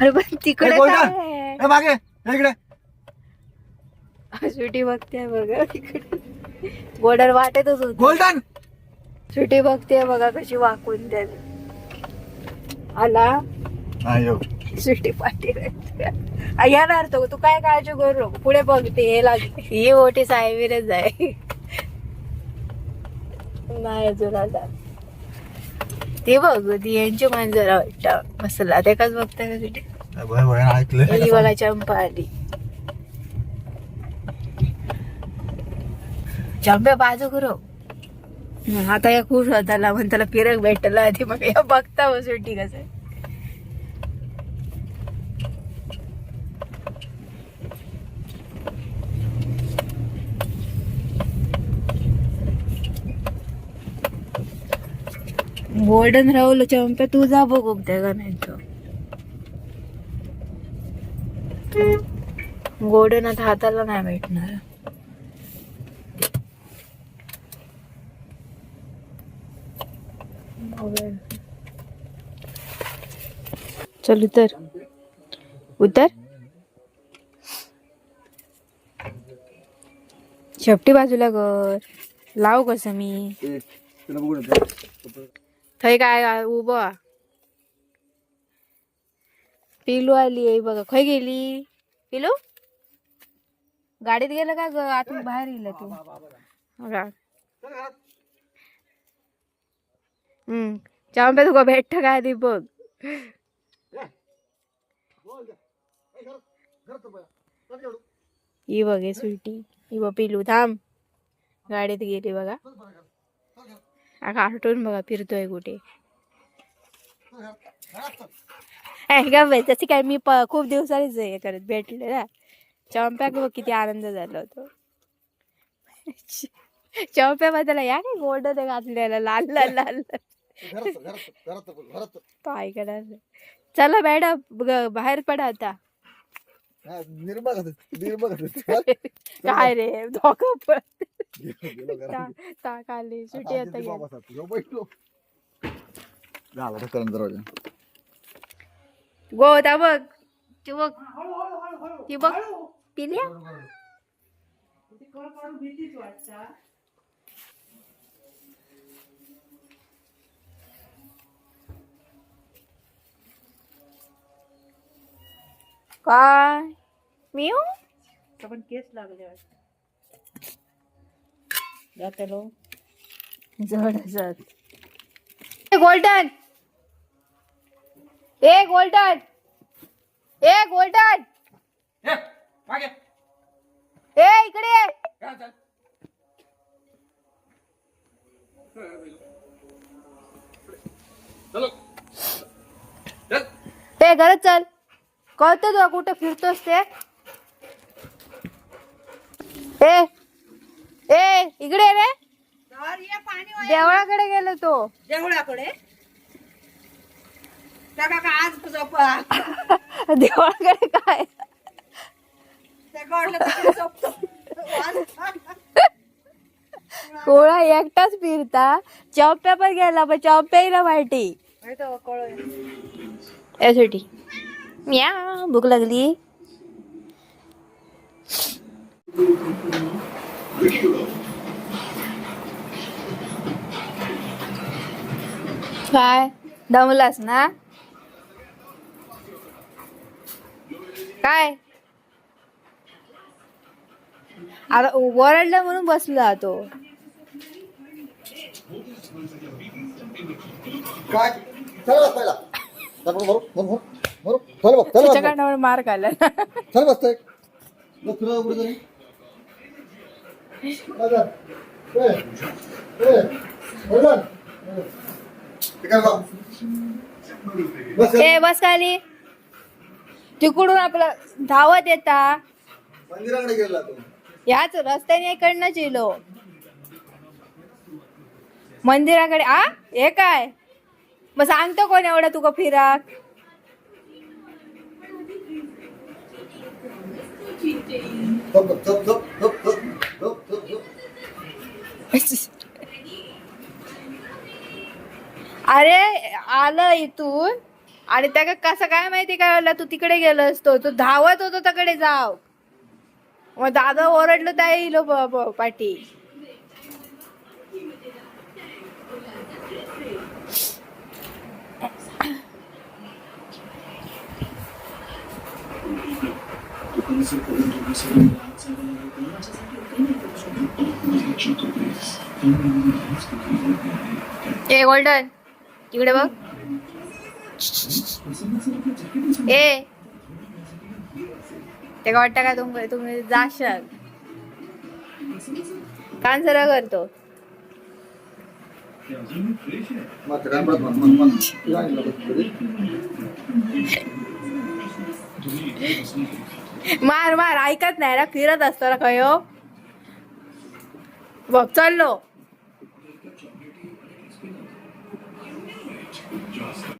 अरे पण तिकडे! काय आहे? ए, मागे. ए, इकडे. सुटी बघते बघा. तिकडे गोडर वाटतच होत. गोल्डन सुटी बघते बघा कशी वाकून त्याने. आला. अयो सुटी पाठी येणार तो. तू काय काळजी करू नको. पुढे बघते हे लागते ही मोठी सायवीरच आहे. नाही अजून आला. ते बघ ती यांची मांजरा वाटत. मसाला ते काच बघताय का सुटी भय भय ऐकलं ही बघा चंपा आली चंप्या बाजू करो. आता या खुश होताला म्हणून त्याला फिरक भेटला. आधी मग या बघता हो सुट्टी कसं गोल्डन राहुल चंप्या तू जा बघू त्या गाण्याचं. गोल्डन आता हाताला नाही भेटणार. चल उतर. उतर. शेपटी बाजूला कर. लाव कसं मी. आ- उभं आ. पिलू आली बघा खय गेली पिलू गाडीत गेलं का ग आतून बाहेर गेलं तू. हम्म चांपे तुका भेटत का आधी बघ ही बघ स्वीटी ही बघ पिलू थांब गाडीत गेली बघा हा कार्टून बघा फिरतोय कुठे. बाई, तशी काय मी खूप दिवसांनीच हे करत भेटले ना. चंप्याक बघ किती आनंद झाला होतो. चंप्याबद्दल या काय आहे घातलेला लाल लाल लाल. तो ऐकणार. चला मॅडम बाहेर पडा आता. काय रे धोका पण गेलो, गेलो घरात. ता- ताक आली सुटी आता गेली. झाला ढकलून दरवाजा बघ ती बघ. ती बघ. पिल्या काय? मिऊ पण केस लागले जातलो जड जड. ए गोल्डन. ए गोल्डन. ए गोल्डन. ए इकडे. ए घरात चल. कळतं तुला कुठं फिरतोस ते? ए इकडे ये रे देवळाकडे गेलो तो देवळाकडे त्या काका आज झोपा देवळाकडे काय? झोपतो. कोळा एकटाच फिरता. चौप्या पण गेला पण चौप्याला माहिती माहिती. यासाठी म्या भूक लागली. काय? दमलास ना? काय? आता वरडला म्हणून बसला तो काय? चला बस पहिला. चला कानावर मार खाल्ला बस, तुला. ए, ए? बस, ए बस खाली तिकडून आपला धावत येता. मंदिराकडे गेला तू. याच रस्त्याने इकडनंच येलो मंदिराकडे आ? हे काय? मग सांगतो कोण एवढं तुका फिराक? आलं इथून आणि त्या कसं काय माहिती काय होला तू तिकडे गेलो असतो तो धावत होतो तिकडे जाव. मग दादा ओरडलो त्या येईल ब- पाठी ए गोल्डन. इकडे बघ. ए. ते का वाटतं का तुम तुम्ही जाशाल? कान सरळ करतो. मार मार. ऐकत नाही ना फिरत असतो ना खो हो. बघ चाललो.